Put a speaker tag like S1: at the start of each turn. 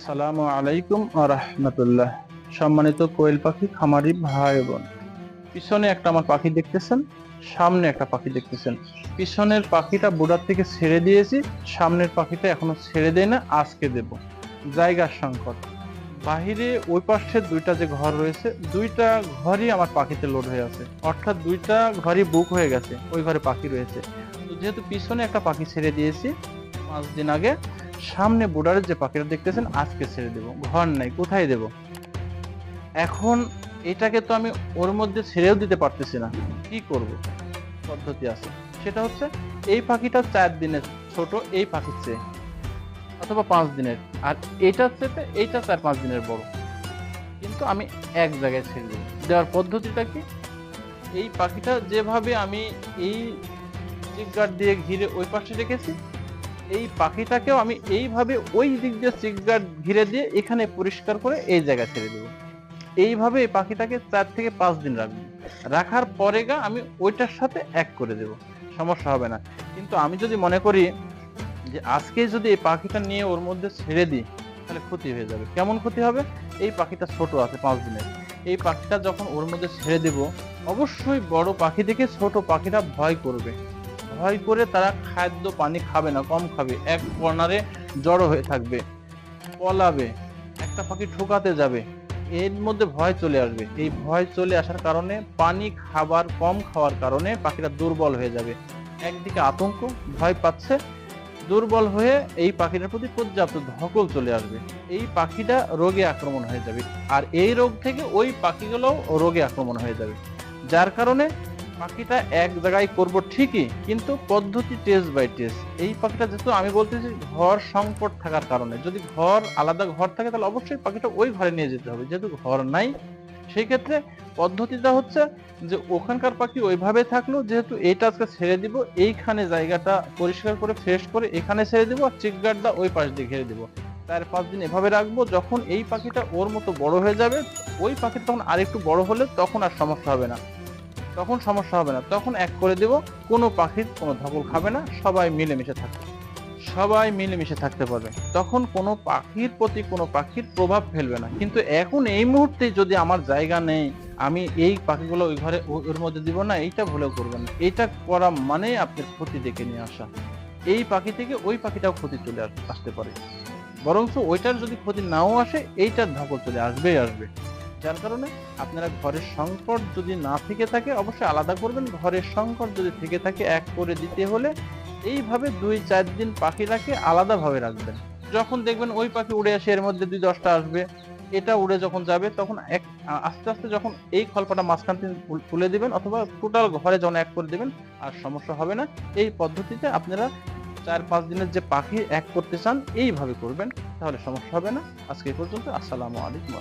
S1: আসসালামু আলাইকুম রহমতুল্লাহ। সম্মানিত কোয়েল পাখি, খামারি ভাই বোন, পিছনে একটা আমার পাখি দেখতেছেন, সামনে একটা পাখি দেখতেছেন। পিছনের পাখিটা বুড়ার থেকে ছেড়ে দিয়েছি, সামনের পাখিটা এখনও ছেড়ে দেয় না, আজকে দেব। জায়গার সংকট। বাহিরে ওই পাশে দুইটা যে ঘর রয়েছে, দুইটা ঘরই আমার পাখিতে লোড হয়ে আছে। অর্থাৎ দুইটা ঘরই বুক হয়ে গেছে, ওই ঘরে পাখি রয়েছে। যেহেতু পিছনে একটা পাখি ছেড়ে দিয়েছি, পাঁচ দিন আগে সামনে বোর্ডারের যে পাখিটা দেখতেছেন, আজকে ছেড়ে দেব। ঘর নাই, কোথায় দেব? এখন এটাকে তো আমি ওর মধ্যে ছেড়েও দিতে পারতেছি না। কি করব? পদ্ধতি আছে। সেটা হচ্ছে, এই পাখিটা চার দিনের ছোট, এই পাখির চেয়ে। অথবা পাঁচ দিনের। আর এইটার চেয়ে এইটা চার পাঁচ দিনের বড়। কিন্তু আমি এক জায়গায় ছেড়ে দেবো। দেওয়ার পদ্ধতিটা কি? এই পাখিটা যেভাবে আমি এই চিকগার্ড দিয়ে ঘিরে ওই পাশে রেখেছি এই পাখিটাকেও আমি এইভাবে ওই দিক দিয়ে চিকগার্ড ঘিরে দিয়ে এখানে পরিষ্কার করে এই জায়গা ছেড়ে দেবো। এইভাবে এই পাখিটাকে চার থেকে পাঁচ দিন রাখব। রাখার পরে গা আমি ওইটার সাথে এক করে দেব। সমস্যা হবে না। কিন্তু আমি যদি মনে করি যে আজকে যদি এই পাখিটা নিয়ে ওর মধ্যে ছেড়ে দিই, তাহলে ক্ষতি হয়ে যাবে। কেমন ক্ষতি হবে? এই পাখিটা ছোট আছে পাঁচ দিনের। এই পাখিটা যখন ওর মধ্যে ছেড়ে দেব, অবশ্যই বড় পাখি দেখে ছোট পাখিটা ভয় করবে। ভয় করে তারা খাদ্য পানি খাবে না, কম খাবে। এক কর্নারে জড়ো হয়ে থাকবে, পলাবে, একটা পাখি ঠোকাতে যাবে। এর মধ্যে ভয় চলে আসবে। এই ভয় চলে আসার কারণে, পানি খাবার, কম খাওয়ার কারণে পাখিটা দুর্বল হয়ে যাবে। একদিকে আতঙ্ক, ভয় পাচ্ছে, দুর্বল হয়ে এই পাখিটার প্রতি পর্যাপ্ত ধকল চলে আসবে। এই পাখিটা রোগে আক্রমণ হয়ে যাবে। আর এই রোগ থেকে ওই পাখিগুলোও রোগে আক্রমণ হয়ে যাবে। যার কারণে পাখিটা এক জায়গায় করব ঠিকই, কিন্তু পদ্ধতি টেস্ট বাই টেস্ট এই পাখিটা যেহেতু আমি বলতেছি ঘর সংকট থাকার কারণে। যদি ঘর আলাদা ঘর থাকে, তাহলে অবশ্যই পাখিটা ওই ঘরে নিয়ে যেতে হবে। যেহেতু ঘর নাই, সেই ক্ষেত্রে পদ্ধতিটা হচ্ছে যে ওখানকার পাখি ওইভাবে থাকল, যেহেতু এইটা আজকে ছেড়ে দিব, এইখানে জায়গাটা পরিষ্কার করে ফ্রেশ করে এখানে ছেড়ে দিব, আর চিকগার্ডটা ওই পাশ দিয়ে ঘিরে দিব। চার পাঁচ দিন এভাবে রাখব, যখন এই পাখিটা ওর মতো বড় হয়ে যাবে, ওই পাখিটা তখন আরেকটু বড় হলে তখন আর সমস্যা হবে না। তখন সমস্যা হবে না। তখন এক করে দেব, কোনো পাখির কোনো ধকল খাবে না, সবাই মিলেমিশে থাকবে। সবাই মিলেমিশে থাকতে পারবে। তখন কোনো পাখির প্রতি কোনো পাখির প্রভাব ফেলবে না। কিন্তু এখন এই মুহূর্তে যদি আমার জায়গা নেই, আমি এই পাখিগুলো ওই ঘরে ওর মধ্যে দিব না, এইটা ভুলেও করবেন না। এইটা করা মানে আপনার ক্ষতি ডেকে নিয়ে আসা। এই পাখি থেকে ওই পাখিটাও ক্ষতি চলে আস- আসতে পারে। বরঞ্চ ওইটার যদি ক্ষতি নাও আসে, এইটার ধকল চলে আসবেই আসবে। যার কারণে আপনারা ঘরের সংকট যদি না থেকে থাকে, অবশ্যই আলাদা করবেন। ঘরের সংকট যদি থেকে থাকে, এক করে দিতে হলে এইভাবে দুই চার দিন পাখিটাকে আলাদাভাবে রাখবেন। যখন দেখবেন ওই পাখি উড়ে আসে, এর মধ্যে দুই দশটা আসবে, এটা উড়ে যখন যাবে, তখন এক, আস্তে আস্তে যখন এই খলপাটা মাঝখান থেকে তুলে দিবেন অথবা টোটাল ঘরে যখন এক করে দিবেন, আর সমস্যা হবে না। এই পদ্ধতিতে আপনারা চার পাঁচ দিনের যে পাখি এক করতে চান, এইভাবে করবেন, তাহলে সমস্যা হবে না। আজকে পর্যন্ত, আসসালামু আলাইকুম।